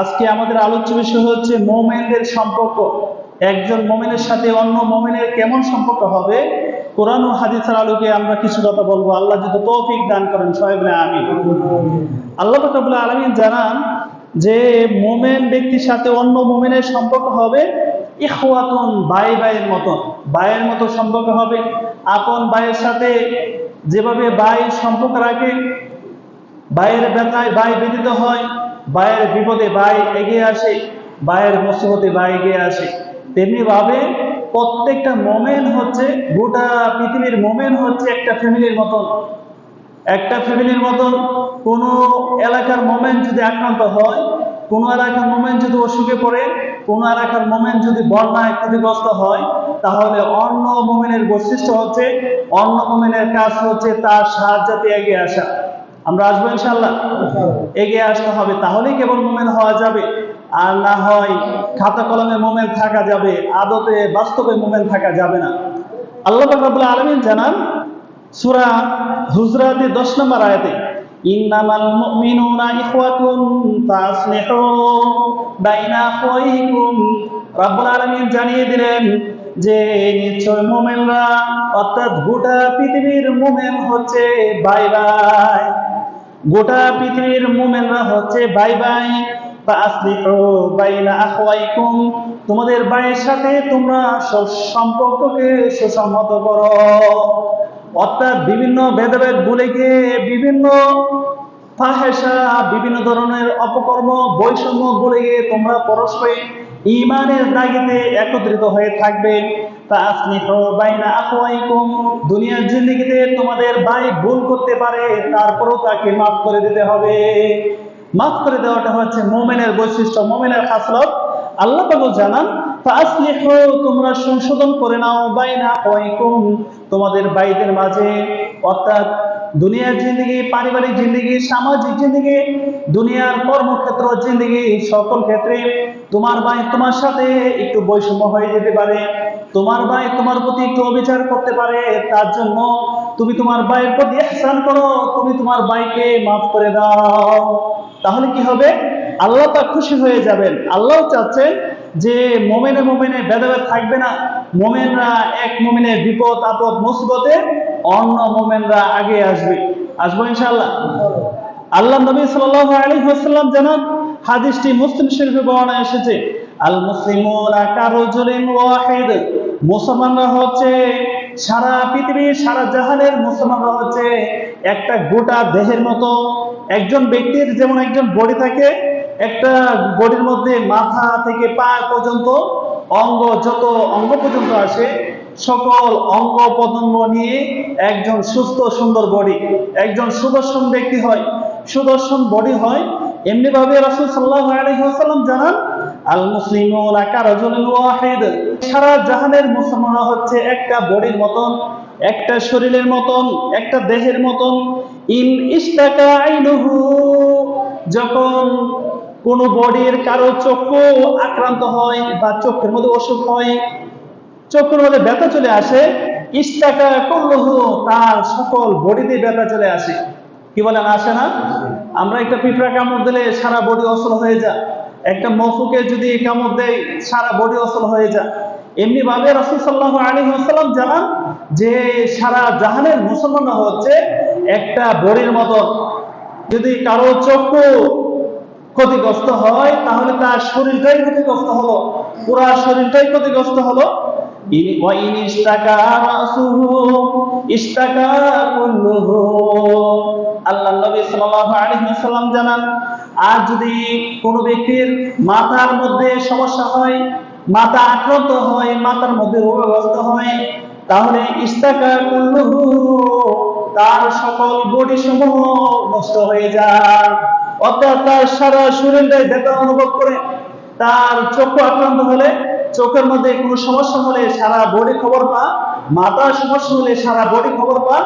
আজকে আমাদের আলোচ্য বিষয় হচ্ছে মোমেনদের সম্পর্ক। একজন মোমেনের সাথে অন্য মোমেনের কেমন সম্পর্ক হবে? কোরআন ও হাদিসের আলোকে আমরা কিছু কথা বলব। আল্লাহ যদি তৌফিক দান করেন সাহেবরা আমি আল্লাহ রবুল্লাহ আলমিন জানান যে মোমেন ব্যক্তির সাথে অন্য মোমেনের সম্পর্ক হবে ইখওয়াতুন ভাই ভাইয়ের মতন। ভাইয়ের মতো সম্পর্ক হবে। আপন ভাইয়ের সাথে যেভাবে ভাই সম্পর্ক রাখে ভাইয়ের ব্যথায় ভাই ব্যতীত হয় ভাইয়ের বিপদে ভাই এগিয়ে আসে, ভাইয়ের মুসিবতে ভাই এগিয়ে আসে। তেমনি ভাবে প্রত্যেকটা মোমেন হচ্ছে, গোটা পৃথিবীর মোমেন হচ্ছে একটা ফ্যামিলির মতন। একটা ফ্যামিলির মতন, কোনো এলাকার মোমেন্ট যদি আক্রান্ত হয়, কোনো এলাকার মোমেন্ট যদি অসুখে পড়ে, কোনো এলাকার মোমেন্ট যদি বন্যায় ক্ষতিগ্রস্ত হয়, তাহলে অন্য মোমেনের বৈশিষ্ট্য হচ্ছে, অন্য মোমেনের কাজ হচ্ছে তার সাহায্যতে এগিয়ে আসা। আমরা আসব ইনশাল্লাহ এগিয়ে আসতে হবে, তাহলেই কেবল মোমেন হওয়া যাবে। আর না হয় খাতা কলমে মোমেন থাকা যাবে, আদতে বাস্তবে মোমেন থাকা যাবে না। আল্লাহ রাবুল্লাহ আলমিন জানান, সুরা হুজরাতে 10 নম্বর আয়াতে, ইন্নামাল মুমিনুনা ইখওয়াতুন ফাসলিহু বাইনা আখাওয়াইকুম রব্বুল জানিয়ে দিলেন যে, নিশ্চয় মুমিনরা অর্থাৎ গোটা পৃথিবীর মুমিন হচ্ছে ভাই ভাই গোটা পৃথিবীর মুমিনরা হচ্ছে, বাই বাইনা আখাওয়াইকুম, তোমাদের ভাইয়ের সাথে তোমরা সম্পর্ককে সুসংহত করো। অর্থাৎ বিভিন্ন ভেদাভেদ ভুলে গিয়ে বিভিন্ন ফাহেসা বিভিন্ন ধরনের অপকর্ম, বৈষম্য ভুলে গিয়ে তোমরা পরস্পরে ইমানের দাগিতে একত্রিত হয়ে থাকবে। তা আসনিহ বাইনা দুনিয়ার জিন্দেগিতে তোমাদের ভাই ভুল করতে পারে, তারপরও তাকে মাফ করে দিতে হবে। মাফ করে দেওয়াটা হচ্ছে মোমেনের বৈশিষ্ট্য, মোমেনের খাসলত। আল্লাহ পাগল জানান তোমরা সংশোধন করে নাও, বাইনা তোমাদের ভাইদের মাঝে। অর্থাৎ দুনিয়ার জিন্দগি, পারিবারিক জিন্দগি, সামাজিক জিন্দগি, দুনিয়ার কর্মক্ষেত্র, জিন্দগি, সকল ক্ষেত্রে তোমার ভাই তোমার সাথে একটু বৈষম্য হয়ে যেতে পারে, তোমার ভাই তোমার প্রতি একটু অবিচার করতে পারে, তার জন্য তুমি তোমার ভাইয়ের প্রতি ইহসান করো, তুমি তোমার ভাইকে মাফ করে দাও। তাহলে কি হবে? আল্লাহ তা খুশি হয়ে যাবেন। আল্লাহ চাচ্ছেন যে মোমেনে মোমেনে ভেদাভেদ থাকবে না, মোমেনরা এক মোমেনের বিপদ, আপদ, মুসিবতে অন্য মোমেনরা আগে আসবে। আসব ইনশাআল্লাহ? আল্লাহ নবী সাল্লাল্লাহু আলাইহি ওয়াসাল্লাম জানান, হাদিসটি মুসলিম শরীফে বর্ণনা এসেছে, আল মুসলিমুনা কারুজুলিন ওয়াহিদ, মুসলমানরা হচ্ছে সারা পৃথিবীর, সারা জাহানের মুসলমানরা হচ্ছে একটা গোটা দেহের মতো, একজন ব্যক্তির যেমন একজন বডি থাকে একটা বডির মধ্যে মাথা থেকে পা পর্যন্ত অঙ্গ, যত অঙ্গ পর্যন্ত আসে, সকল অঙ্গ প্রত্যঙ্গ নিয়ে একজন সুস্থ, সুন্দর বডি একজন সুদর্শন ব্যক্তি হয়। সুদর্শন বডি হয় এমনি ভাবে রাসূল সাল্লাল্লাহু আলাইহি জানান আল মুসলিমুনা ওয়াহিদ। সারা জাহানের মুসলমানরা হচ্ছে একটা বডির মতন, একটা শরীরের মতন, একটা দেহের মতন। ইন ইস্তাকা আইনুহু, যখন কোন বডির কারও চক্ষু আক্রান্ত হয় বা চোখের মধ্যে অসুখ হয় চোখের মধ্যে ব্যথা চলে আসে, ইস্তাকা করলহু তার সকল বডিতে ব্যথা চলে আসে। কি বলেন আসে না? আমরা একটা পিঁপড়া কামড় দিলে সারা বডি অসল হয়ে যায়। একটা মফুকে যদি কামড় দেয়, সারা বডি অসল হয়ে যায়। এমনি ভাবে রসুল সাল্লাহ আলী সাল্লাম জানান যে, সারা জাহানের মুসলমানরা হচ্ছে একটা বডির মতো। যদি কারও চক্ষু ক্ষতিগ্রস্ত হয়, তাহলে তার শরীরটাই ক্ষতিগ্রস্ত হলো। পুরা শরীরটাই ক্ষতিগ্রস্ত হলো। আর যদি কোনো ব্যক্তির মাথার মধ্যে সমস্যা হয়, মাথা আক্রান্ত হয়, মাথার মধ্যে রোগগ্রস্ত হয়, তাহলে ইস্তাকা কুল্লুহু, তার সকল বডি সমূহ নষ্ট হয়ে যায়। অর্থাৎ তার সারা শরীরটাই ব্যথা অনুভব করে, তার চক্ষু আক্রান্ত হলে, চোখের মধ্যে কোনো সমস্যা হলে সারা বডি খবর পা, মাথার সমস্যা হলে সারা বডি খবর পা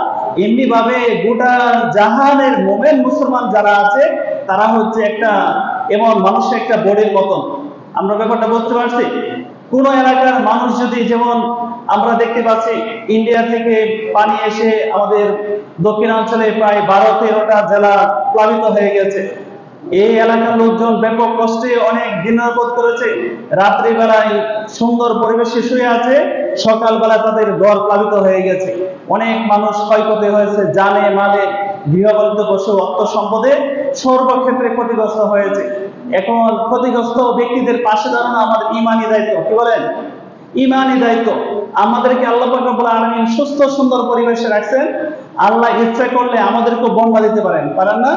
এমনি ভাবে গোটা জাহানের মোমেন মুসলমান যারা আছে, তারা হচ্ছে একটা এমন মানুষের একটা বডির মতন। আমরা ব্যাপারটা বুঝতে পারছি? কোন এলাকার মানুষ যদি যেমন আমরা দেখতে পাচ্ছি ইন্ডিয়া থেকে পানি এসে আমাদের দক্ষিণাঞ্চলে প্রায় বারো, তেরোটা জেলা প্লাবিত হয়ে গেছে। এই এলাকার লোকজন ব্যাপক কষ্টে অনেক দিনারবোধ করেছে। রাত্রিবেলায় সুন্দর পরিবেশে শুয়ে আছে, সকালবেলা তাদের ঘর প্লাবিত হয়ে গেছে। অনেক মানুষ ক্ষয়ক্ষতি হয়েছে, জানে মালে গৃহপালিত পশু, অর্থ সম্পদে সর্বক্ষেত্রে ক্ষতিগ্রস্ত হয়েছে। এখন ক্ষতিগ্রস্ত ব্যক্তিদের পাশে দাঁড়ানো আমাদের ইমানি দায়িত্ব, কি বলেন? ইমানি দায়িত্ব। আমাদেরকে আল্লাহ রব্বুল আলামিন সুস্থ, সুন্দর পরিবেশে রাখছেন। আল্লাহ ইচ্ছা করলে আমাদেরকে বন্যা দিতে পারেন। পারেন না?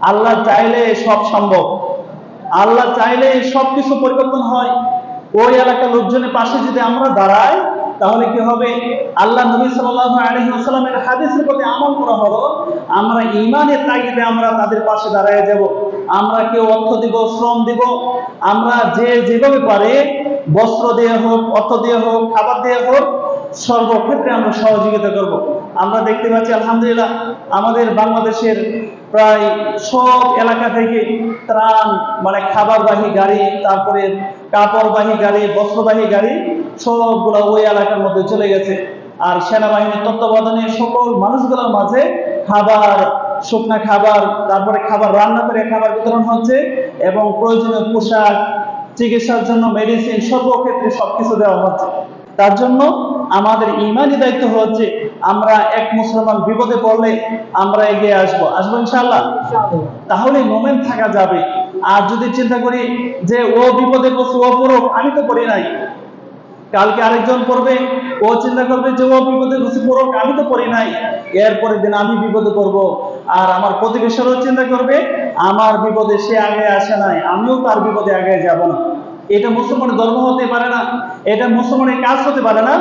আল্লাহ চাইলে সব সম্ভব। আল্লাহ চাইলে সবকিছু পরিবর্তন হয়। ওই এলাকার লোকজনের পাশে যদি আমরা দাঁড়াই তাহলে কি হবে? আল্লাহ নবী সাল্লাল্লাহু আলাইহি ওয়াসাল্লামের হাদিসের প্রতি আমল করা হলো, আমরা ইমানের তাগিদে আমরা তাদের পাশে দাঁড়ায় যাব। আমরা কেউ অর্থ দিব, শ্রম দিব? আমরা যে যেভাবে পারে, বস্ত্র দিয়ে হোক, অর্থ দিয়ে হোক, খাবার দিয়ে হোক, সর্বক্ষেত্রে আমরা সহযোগিতা করব। আমরা দেখতে পাচ্ছি, আলহামদুলিল্লাহ, আমাদের বাংলাদেশের প্রায় সব এলাকা থেকে ত্রাণ মানে খাবারবাহী গাড়ি, তারপরে কাপড়বাহী গাড়ি, বস্ত্রবাহী গাড়ি সবগুলো ওই এলাকার মধ্যে চলে গেছে। আর সেনাবাহিনীর তত্ত্বাবধানে সকল মানুষগুলোর মাঝে খাবার শুকনা খাবার তারপরে খাবার রান্না করে খাবার বিতরণ হচ্ছে এবং প্রয়োজনীয় পোশাক চিকিৎসার জন্য মেডিসিন সর্বক্ষেত্রে সবকিছু দেওয়া হচ্ছে। তার জন্য আমাদের ইমানি দায়িত্ব হচ্ছে আমরা এক মুসলমান বিপদে পড়লে আমরা এগিয়ে আসব। আসব ইনশাআল্লাহ? তাহলে মোমেন্ট থাকা যাবে। আর যদি চিন্তা করি যে ও বিপদে পড়ছে ও পড়ুক আমি তো পড়ি নাই। কালকে আরেকজন পড়বে, ও চিন্তা করবে যে, ও বিপদে পড়ছে পড়ুক আমি তো পড়ি নাই। এরপরের দিন আমি বিপদে পড়ব। আর আমার প্রতিবেশীরও চিন্তা করবে, আমার বিপদে সে আগে আসে নাই, আমিও তার বিপদে আগে যাব না। এটা মুসলমানের ধর্ম হতে পারে না, এটা মুসলমানের কাজ হতে পারে না।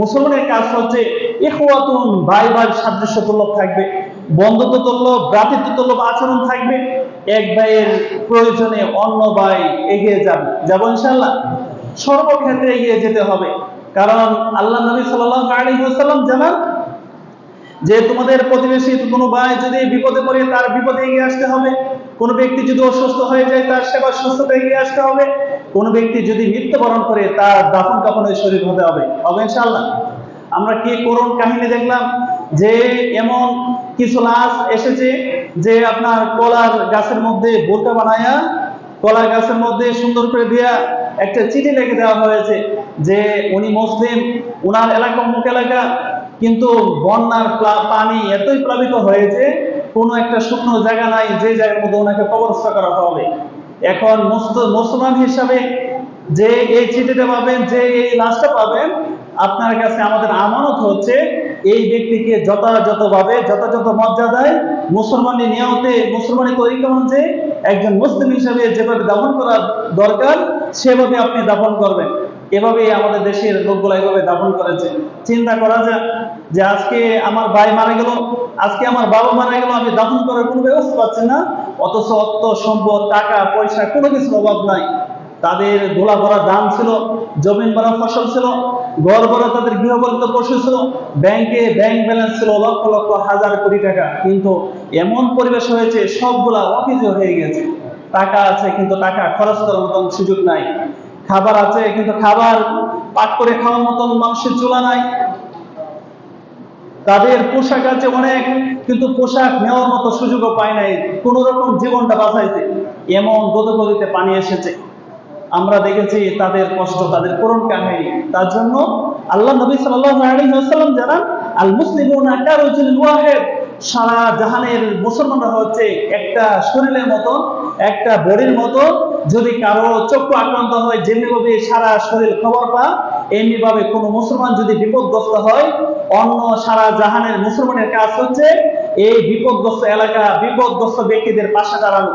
মুসলমানের কাজ হচ্ছে ইখওয়াতুন ভাই ভাই সাদৃশ্য তুল্লভ থাকবে বন্ধুত্ব তুল্লভ ভ্রাতৃত্ব তুল্লভ আচরণ থাকবে। এক ভাইয়ের প্রয়োজনে অন্য ভাই এগিয়ে যাবে। যাব ইনশাল্লাহ সর্বক্ষেত্রে এগিয়ে যেতে হবে। কারণ আল্লাহ নবী সাল্লাল্লাহু আলাইহি জানান যে তোমাদের প্রতিবেশী কোনো ভাই যদি বিপদে পড়ে তার বিপদে এগিয়ে আসতে হবে। কোনো ব্যক্তি যদি অসুস্থ হয়ে যায় তার সেবা সুস্থতা এগিয়ে আসতে হবে। কোনো ব্যক্তি যদি মৃত্যুবরণ করে তার দাফন কাফনের শরীর হতে হবে। হবে ইনশাআল্লাহ। আমরা কি করুন কাহিনী দেখলাম যে এমন কিছু লাশ এসেছে যে আপনার কলার গাছের মধ্যে বোরকা বানায়া কলা গাছের মধ্যে সুন্দর করে দিয়া একটা চিঠি লিখে দেওয়া হয়েছে যে উনি মুসলিম, উনার এলাকা অমুক এলাকা, কিন্তু বন্যার পানি এতই প্লাবিত হয়েছে, কোনো একটা শুকনো জায়গা নাই, যে জায়গার মধ্যে ওনাকে কবরস্থ করা হবে। এখন মুসল- মুসলমান হিসাবে যে এই চিঠিটা পাবেন, যে এই লাশটা পাবেন, আপনার কাছে আমাদের আমানত হচ্ছে, এই ব্যক্তিকে যথাযথভাবে, যথাযথ মর্যাদায় মুসলমানি নিয়মতে, মুসলমানি তরিকা অনুযায়ী একজন মুসলিম হিসাবে যেভাবে দমন করা দরকার সেভাবে আপনি দাফন করবেন। এভাবে আমাদের দেশের লোকগুলো এভাবে দাফন করেছে। চিন্তা করা যায় যে আজকে আমার ভাই মারা গেল, আজকে আমার বাবা মারা গেল, আমি দাফন করার কোনো ব্যবস্থা পাচ্ছি না। অথচ অর্থ, সম্পদ, টাকা, পয়সা কোনো কিছুর অভাব নাই। তাদের গোলা ভরা দাম ছিল, জমিন ভরা ফসল ছিল, ঘর ভরা তাদের গৃহপালিত পশু ছিল, ব্যাংকে ব্যাংক ব্যালেন্স ছিল লক্ষ লক্ষ হাজার কোটি টাকা। কিন্তু এমন পরিবেশ হয়েছে, সবগুলা অফিস হয়ে গেছে। টাকা আছে, কিন্তু টাকা খরচ করার মতন সুযোগ নাই। খাবার আছে, কিন্তু খাবার পাক করে খাওয়ার মতন মানুষের চুলা নাই। তাদের পোশাক আছে অনেক, কিন্তু পোশাক নেওয়ার মতো সুযোগও পায় নাই। কোন রকম জীবনটা বাঁচাইতে। এমন গদগদিতে পানি এসেছে। আমরা দেখেছি তাদের কষ্ট, তাদের করুণ কাহিনী। তার জন্য আল্লাহ নবী ওয়াসাল্লাম জানান আল ওয়াহিদ। সারা জাহানের মুসলমানরা হচ্ছে একটা শরীরের মতো একটা বডির মতো যদি কারও চক্ষু আক্রান্ত হয়, যেমনিভাবে সারা শরীর খবর পা এমনি ভাবে কোনো মুসলমান যদি বিপদগ্রস্ত হয়, অন্য সারা জাহানের মুসলমানের কাজ হচ্ছে এই বিপদগ্রস্ত এলাকা, বিপদগ্রস্ত ব্যক্তিদের পাশে দাঁড়ানো।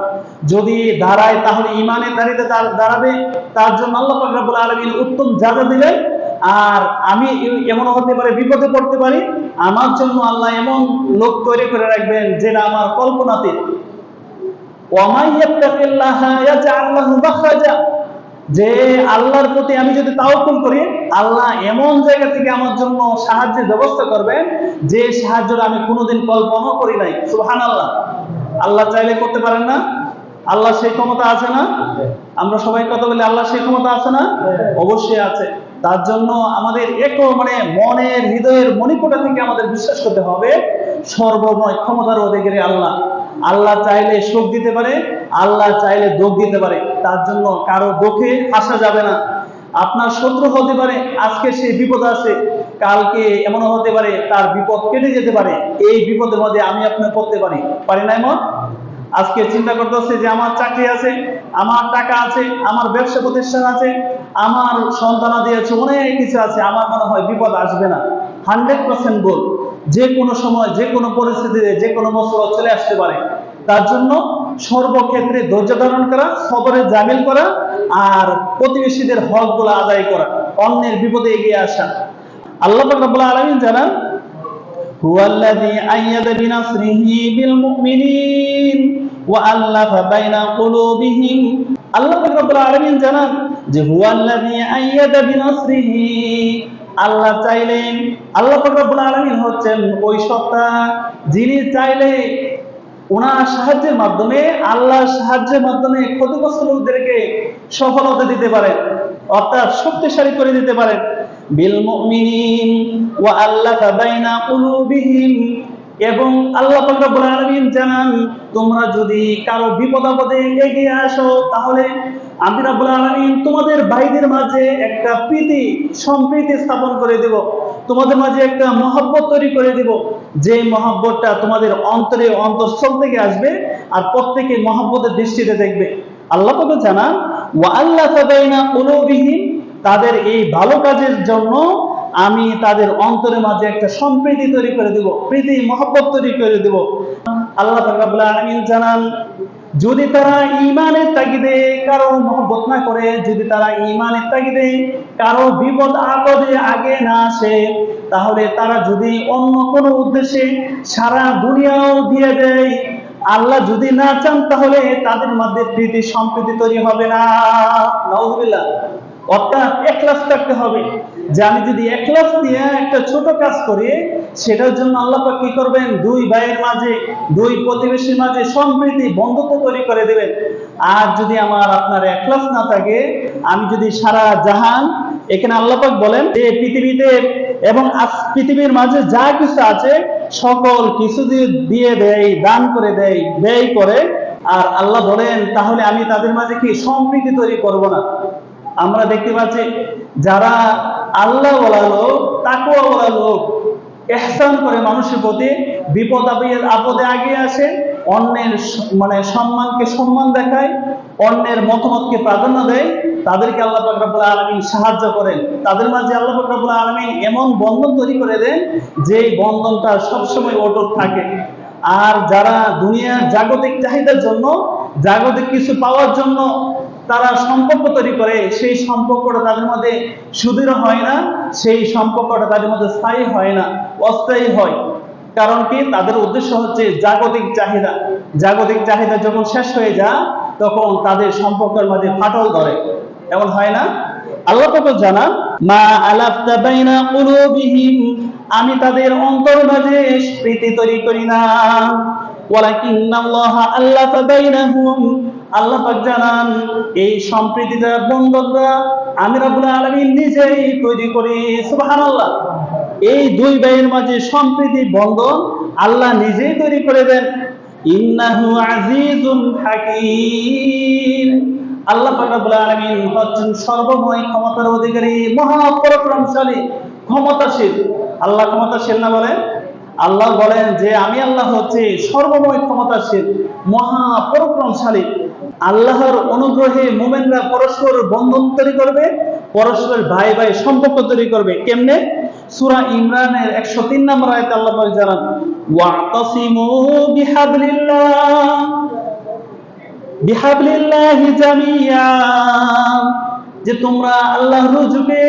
যদি দাঁড়ায়, তাহলে ইমানের দাঁড়িয়ে দাঁড়াবে। তার জন্য আল্লাহ আলামিন উত্তম জাযা দিলেন আর আমি এমন হতে পারে, বিপদে পড়তে পারি। আমার জন্য আল্লাহ এমন লোক তৈরি করে রাখবেন, যেটা আমার কল্পনাতে যে আল্লাহর প্রতি আমি যদি তাওয়াক্কুল করি, আল্লাহ এমন জায়গা থেকে আমার জন্য সাহায্যের ব্যবস্থা করবেন, যে সাহায্যটা আমি কোনোদিন কল্পনাও করি নাই। সুবহানাল্লাহ। আল্লাহ চাইলে করতে পারেন না? আল্লাহ সেই ক্ষমতা আছে না? আমরা সবাই কথা বলি, আল্লাহ সেই ক্ষমতা আছে না? অবশ্যই আছে। তার জন্য আমাদের এক মানে মনের হৃদয়ের মণিকোটা থেকে আমাদের বিশ্বাস করতে হবে, সর্বময় ক্ষমতার অধিকারী আল্লাহ। আল্লাহ চাইলে সুখ দিতে পারে, আল্লাহ চাইলে দুঃখ দিতে পারে। তার জন্য কারও দুঃখে আসা যাবে না। আপনার শত্রু হতে পারে, আজকে সে বিপদ আছে, কালকে এমন হতে পারে, তার বিপদ কেটে যেতে পারে। এই বিপদের মধ্যে আমি আপনার করতে পারি। পারি না এমন? আজকে চিন্তা করতেছে যে আমার চাকরি আছে, আমার টাকা আছে, আমার ব্যবসা প্রতিষ্ঠান আছে, আমার সন্তানাদি আছে, অনেক কিছু আছে। আমার মনে হয় বিপদ আসবে না। হান্ড্রেড পার্সেন্ট বল যে কোনো সময়, যে কোনো পরিস্থিতিতে, যে কোনো মুসিবত চলে আসতে পারে। তার জন্য সর্বক্ষেত্রে ধৈর্য ধারণ করা, সবরে জামিল করা আর প্রতিবেশীদের হকগুলো আদায় করা, অন্যের বিপদে এগিয়ে আসা। আল্লাহ রব্বুল আলমিন জানান যে আল্লাহ চাইলেন, আল্লাহ হচ্ছেন যিনি চাইলে ওনার সাহায্যের মাধ্যমে, আল্লাহর সাহায্যের মাধ্যমে ক্ষতিগ্রস্ত লোকদেরকে সফলতা দিতে পারেন, অর্থাৎ শক্তিশালী করে দিতে পারেন। বিল মুমিনিন ওয়া বাইনা কুলুবিহিম। এবং আল্লাহ পাক রব্বুল আলামিন জানান, তোমরা যদি কারও বিপদ আপদে এগিয়ে আসো, তাহলে আমি রব্বুল আলামিন তোমাদের ভাইদের মাঝে একটা প্রীতি, সম্প্রীতি স্থাপন করে দেব। তোমাদের মাঝে একটা মহব্বত তৈরি করে দেব। যে মহব্বতটা তোমাদের অন্তরে অন্তঃস্থল থেকে আসবে আর প্রত্যেকে মহব্বতের দৃষ্টিতে দেখবে। আল্লাহ পাক জানান ওয়া আল্লাফা বাইনা কুলুবিহিম তাদের এই ভালো কাজের জন্য আমি তাদের অন্তরের মাঝে একটা সম্প্রীতি তৈরি করে দেব, প্রীতি, মহব্বত তৈরি করে দেব। আল্লাহ আলামিন জানান যদি তারা ইমানের তাগিদে কারও মহব্বত না করে, যদি তারা ইমানের তাগিদে কারও বিপদ আপদে আগে না আসে, তাহলে তারা যদি অন্য কোনো উদ্দেশ্যে সারা দুনিয়াও দিয়ে দেয়, আল্লাহ যদি না চান তাহলে তাদের মধ্যে প্রীতি সম্প্রীতি তৈরি হবে না। নাউজুবিল্লাহ। অর্থাৎ একলাস থাকতে হবে। যে আমি যদি একলাস দিয়ে একটা ছোট কাজ করি, সেটার জন্য আল্লাহ কি করবেন? দুই ভাইয়ের মাঝে, দুই প্রতিবেশীর মাঝে সম্প্রীতি বন্ধুত্ব তৈরি করে দেবেন। আর যদি আমার আপনার একলাস না থাকে, আমি যদি সারা জাহান, এখানে আল্লাহ পাক বলেন যে পৃথিবীতে এবং পৃথিবীর মাঝে যা কিছু আছে, সকল কিছু দিয়ে দেয়, দান করে দেয়, ব্যয় করে। আর আল্লাহ বলেন, তাহলে আমি তাদের মাঝে কি সম্প্রীতি তৈরি করব না? আমরা দেখতে পাচ্ছি যারা আল্লাহ বলা লোক তাকুয়া বলা লোক এহসান করে মানুষের প্রতি বিপদ আপদে আগে আসে, অন্যের মানে সম্মানকে সম্মান দেখায়, অন্যের মতামতকে প্রাধান্য দেয়, তাদেরকে আল্লাহ পাক রব্বুল আলামিন সাহায্য করেন। তাদের মাঝে আল্লাহ পাক রব্বুল আলামিন এমন বন্ধন তৈরি করে দেন যে বন্ধনটা সবসময় অটুট থাকে। আর যারা দুনিয়ার জাগতিক চাহিদার জন্য, জাগতিক কিছু পাওয়ার জন্য তারা সম্পর্ক তৈরি করে, সেই সম্পর্কটা তাদের মধ্যে সুদৃঢ় হয় না, সেই সম্পর্কটা তাদের মধ্যে স্থায়ী হয় না, অস্থায়ী হয়। কারণ কি? তাদের উদ্দেশ্য হচ্ছে জাগতিক চাহিদা। জাগতিক চাহিদা যখন শেষ হয়ে যায়, তখন তাদের সম্পর্কের মধ্যে ফাটল ধরে। এমন হয় না? আল্লাহ তো জানান, মা আলাফতা বাইনা কুলুবিহিম আমি তাদের অন্তর মাঝে প্রীতি তৈরি করি না। ওয়ালাকিন্নাল্লাহা আল্লাফা বাইনাহুম আল্লাহ পাক জানান, এই সম্প্রীতিটা বন্ধনটা আমি রাব্বুল আলামিন নিজেই তৈরি করি, সুবহানাল্লাহ। এই দুই ভাইয়ের মাঝে সম্প্রীতি, বন্ধন আল্লাহ নিজেই তৈরি করে দেন। ইন্নাহু আজিজুন হাকীম। আল্লাহ পাক রব্বুল আলামিন হচ্ছেন সর্বময় ক্ষমতার অধিকারী মহাপরাক্রমশালী ক্ষমতাশীল। আল্লাহ ক্ষমতাশীল না বলেন আল্লাহ বলেন যে আমি আল্লাহ হচ্ছে সর্বময় ক্ষমতাশীল, মহাপরাক্রমশালী। আল্লাহর অনুগ্রহে মোমেনরা পরস্পর বন্ধন তৈরি করবে পরস্পর ভাই ভাই সম্পর্ক তৈরি করবে। কেমনে? সূরা ইমরানের 103 নম্বর আয়াতে আল্লাহ পাক জানান ওয়াতাসিমু বিহাবলিল্লাহ, বিহাবলিল্লাহি জামিয়া যে তোমরা আল্লাহর রুজুকে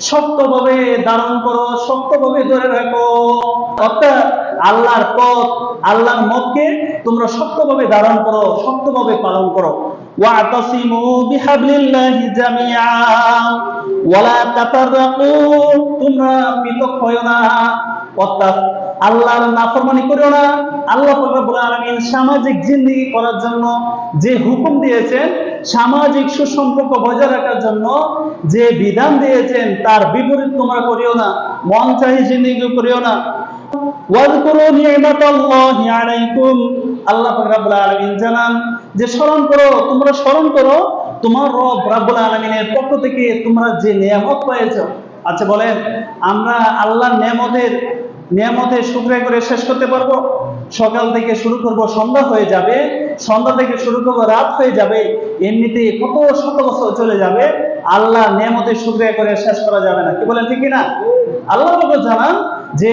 শক্তভাবে ধারণ করো, শক্তভাবে ধরে রাখো। অর্থাৎ আল্লাহর পথ, আল্লাহর মতকে তোমরা শক্তভাবে ধারণ করো, শক্তভাবে পালন করো। তোমরা পৃথক হয় না। অর্থাৎ আল্লাহর নাফরমানি করিও না। আল্লাহ আলামিন সামাজিক জিন্দেগি করার জন্য যে হুকুম দিয়েছেন, সামাজিক সুসম্পর্ক বজায় রাখার জন্য যে বিধান দিয়েছেন, তার বিপরীত তোমরা করিও না। মন চাহি জিন্দেগি করিও না। আল্লাহ জানান যে, স্মরণ করো, তোমরা স্মরণ করো, তোমার রব রাব্বুল আলামিনের পক্ষ থেকে তোমরা যে নিয়ামত পেয়েছ আচ্ছা বলেন, আমরা আল্লাহর নিয়ামতের নিয়ামতের শুকরিয়া করে শেষ করতে পারব। সকাল থেকে শুরু করব, সন্ধ্যা হয়ে যাবে। সন্ধ্যা থেকে শুরু করব, রাত হয়ে যাবে। এমনিতে কত শত বছর চলে যাবে, আল্লাহ নিয়ামতের শুকরিয়া করে শেষ করা যাবে না। কি বলেন, ঠিক না আল্লাহ জানান যে,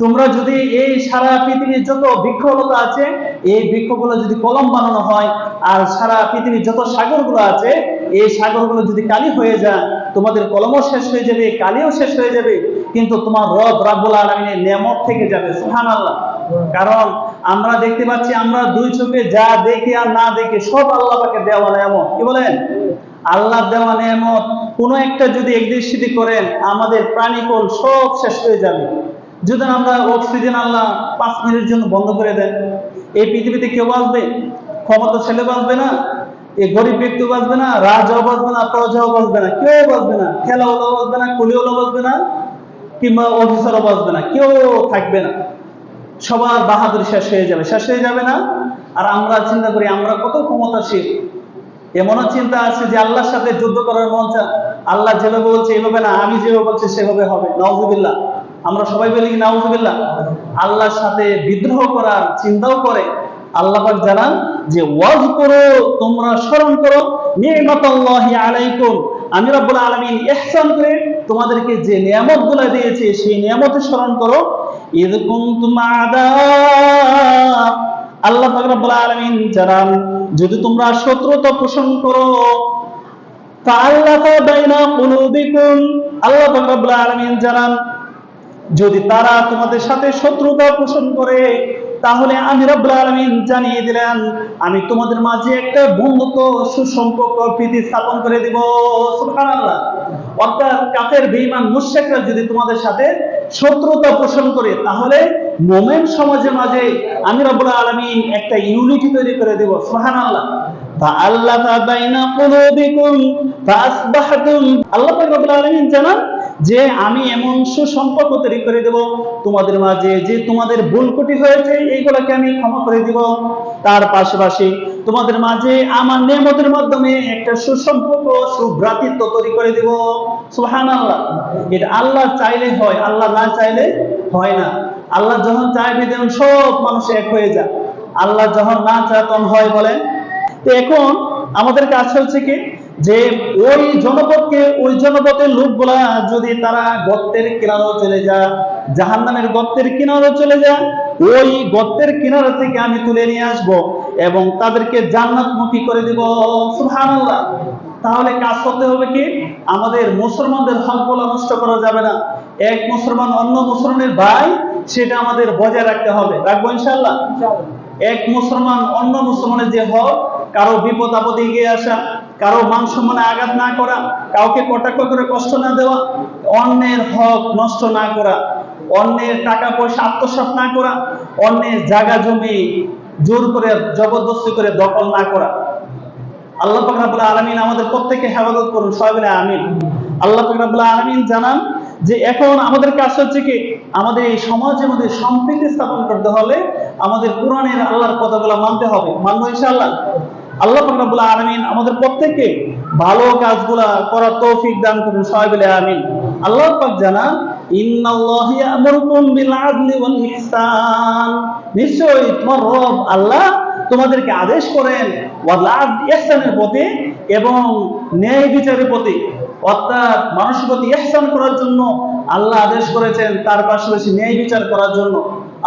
তোমরা যদি এই সারা পৃথিবীর যত বৃক্ষলতা আছে, এই বৃক্ষগুলো যদি কলম বানানো হয়, আর সারা পৃথিবীর যত সাগরগুলো আছে, এই সাগরগুলো যদি কালি হয়ে যায় তোমাদের কলমও শেষ হয়ে যাবে, কালিও শেষ হয়ে যাবে, কিন্তু তোমার রব রাব্বুল আলমিনের নিয়ামত থেকে যাবে সুহান আল্লাহ কারণ আমরা দেখতে পাচ্ছি, আমরা দুই চোখে যা দেখে আর না দেখে সব আল্লাহ পাকে দেওয়া নিয়ামত। কি বলেন? আল্লাহ দেওয়া নিয়ামত, কোনো একটা যদি একদৃষ্টিতে করেন, আমাদের প্রাণীকল সব শেষ হয়ে যাবে। যদি আমরা অক্সিজেন আল্লাহ পাঁচ মিনিটের জন্য বন্ধ করে দেন, এই পৃথিবীতে কেউ বাঁচবে? ক্ষমতা ছেলে বাঁচবে না? এই গরিব ব্যক্তি বাঁচবে না, রাজাও বাঁচবে না প্রজাও বাঁচবে না, কেউ বাঁচবে না, খেলাওয়ালাও বাঁচবে না, কুলিওয়ালাও বাঁচবে না, কিংবা অফিসারও বাঁচবে না কেউ থাকবে না। সবার বাহাদুরি শেষ হয়ে যাবে, শেষ হয়ে যাবে না। আর আমরা চিন্তা করি, আমরা কত ক্ষমতাশীল। এমনও চিন্তা আছে যে আল্লাহর সাথে যুদ্ধ করার মন আল্লাহ যেভাবে বলছে, এভাবে না, আমি যেভাবে বলছি, সেভাবে হবে। নওজুবিল্লাহ আমরা সবাই বলি কি, নাউজুবিল্লাহ। আল্লাহর সাথে বিদ্রোহ করার, চিন্তাও করে। আল্লাহ জানান যে, ওয়াজ করো, তোমরা স্মরণ করো আলাইকুম। আমি রাব্বুল করে তোমাদেরকে যে দিয়েছে, সেই স্মরণ করো। আল্লাহ রাব্বুল জানান, যদি তোমরা শত্রুতা পোষণ করো আল্লাহ আলামিন জানান, যদি তারা তোমাদের সাথে শত্রুতা পোষণ করে তাহলে আমি রব্বুল আলামিন জানিয়ে দিলেন আমি তোমাদের মাঝে একটা বন্ধুত্ব সুসম্পর্ক প্রীতি স্থাপন করে দিব সুবহানাল্লাহ অর্থাৎ কাফের বেঈমান মুশরিকরা যদি তোমাদের সাথে শত্রুতা পোষণ করে তাহলে মোমেন সমাজের মাঝে আমি রব্বুল আলামিন একটা ইউনিটি তৈরি করে দেব সুবহানাল্লাহ فألف بين قلوبكم فأصبحتم আল্লাহ পাক রব্বুল আলামিন জানান যে আমি এমন সুসম্পর্ক তৈরি করে দেব তোমাদের মাঝে, যে তোমাদের ভুল ত্রুটি হয়েছে, এইগুলোকে আমি ক্ষমা করে দিব। তার পাশাপাশি তোমাদের মাঝে আমার নিয়ামতের মাধ্যমে একটা সুসম্পর্ক, সুভ্রাতৃত্ব তৈরি করে দিব। সুবহানাল্লাহ। এটা আল্লাহ চাইলে হয়, আল্লাহ না চাইলে হয় না। আল্লাহ যখন চাইবে যেমন সব মানুষ এক হয়ে যায় আল্লাহ যখন না চায় তখন হয় বলেন। তো এখন আমাদের কাজ হচ্ছে কি? যে ওই জনপদকে ওই জনপদের লোকগুলা যদি তারা গর্তের কিনারো চলে যায় জাহান্নামের গর্তের কিনারো চলে যায় ওই গর্তের কিনারা থেকে আমি তুলে নিয়ে আসব এবং তাদেরকে জান্নাতমুখী করে দিব। সুবহানাল্লাহ। তাহলে কাজ করতে হবে কি? আমাদের মুসলমানদের হকগুলো নষ্ট করা যাবে না। এক মুসলমান অন্য মুসলমানের ভাই সেটা আমাদের বজায় রাখতে হবে। রাখব ইনশাল্লাহ এক মুসলমান অন্য মুসলমানের যে হক কারও বিপদ আপদে এগিয়ে আসা, কারও মান সম্মানে আঘাত না করা, কাউকে কটাক্ষ করে কষ্ট না দেওয়া, অন্যের হক নষ্ট না করা, অন্যের টাকা পয়সা আত্মসাৎ না করা, অন্যের জায়গা জমি জোর করে, জবরদস্তি করে দখল না করা। আল্লাহ পাক রাব্বুল আলামিন আমাদের প্রত্যেককে হেফাজত করুন, সবাই আমিন। আল্লাহ পাক রাব্বুল আলামিন জানান যে এখন আমাদের কাজ হচ্ছে কি, আমাদের এই সমাজের মধ্যে সম্প্রীতি স্থাপন করতে হলে আমাদের কোরআনের আল্লাহর কথাগুলো মানতে হবে। মানবো ইনশাআল্লাহ? আল্লাহ রাব্বুল আলামিন আমাদের প্রত্যেককে ভালো কাজগুলা করার তৌফিক দান করুন, সবাই বলে আমিন। আল্লাহ পাক ইহসান নিশ্চয়ই তোমার রব আল্লাহ তোমাদেরকে আদেশ করেন ইহসানের প্রতি এবং ন্যায় বিচারের প্রতি অর্থাৎ মানুষের প্রতি ইহসান করার জন্য আল্লাহ আদেশ করেছেন, তার পাশাপাশি ন্যায় বিচার করার জন্য।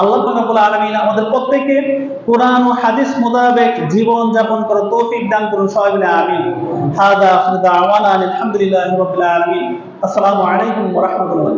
আল্লাহ রাব্বুল আলামিন আমাদের প্রত্যেককে কোরআন ও হাদিস মোতাবেক জীবন যাপন করার তৌফিক দান করুন সবাই মিলে, আমিন। হাদা আখির দাওয়ানা আলহামদুলিল্লাহি রাব্বিল আলামিন। আসসালামু আলাইকুম ওয়া রাহমাতুল্লাহ।